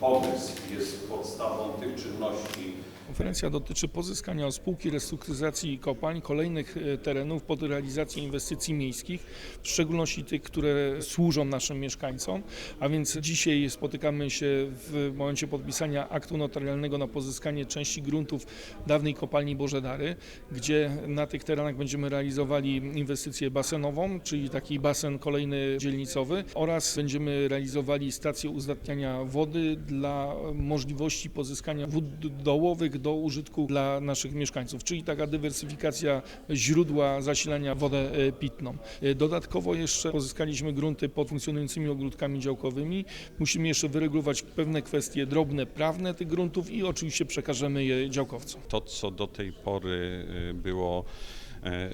pomysł jest podstawą tych czynności Konferencja dotyczy pozyskania spółki restrukturyzacji kopalń kolejnych e, terenów pod realizację inwestycji miejskich, w szczególności tych, które służą naszym mieszkańcom. A więc dzisiaj spotykamy się w momencie podpisania aktu notarialnego na pozyskanie części gruntów dawnej kopalni Bożedary, gdzie na tych terenach będziemy realizowali inwestycję basenową, czyli taki basen kolejny dzielnicowy oraz będziemy realizowali stację uzdatniania wody dla możliwości pozyskania wód dołowych do użytku dla naszych mieszkańców, czyli taka dywersyfikacja źródła zasilania wodę e, pitną. E, Dodatkowo jeszcze pozyskaliśmy grunty pod funkcjonującymi ogródkami działkowymi. Musimy jeszcze wyregulować pewne kwestie drobne, prawne tych gruntów i oczywiście przekażemy je działkowcom. to, co do tej pory y, było e,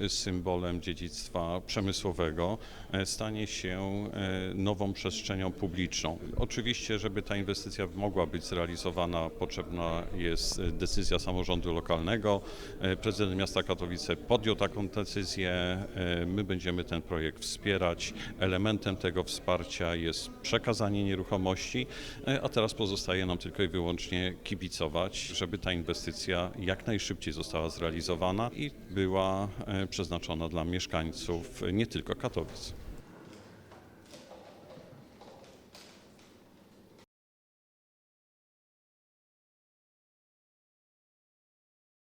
symbolem dziedzictwa przemysłowego, e, stanie się e, nową przestrzenią publiczną. Oczywiście, żeby ta inwestycja mogła być zrealizowana, potrzebna jest e, decyzja samorządu lokalnego. E, Prezydent miasta Katowice podjął taką decyzję. E, My będziemy ten projekt wspierać. Elementem tego wsparcia jest przekazanie nieruchomości, e, a teraz pozostaje nam tylko i wyłącznie kibicować, żeby ta inwestycja jak najszybciej została zrealizowana i była e, przeznaczona dla mieszkańców e, nie tylko Katowic.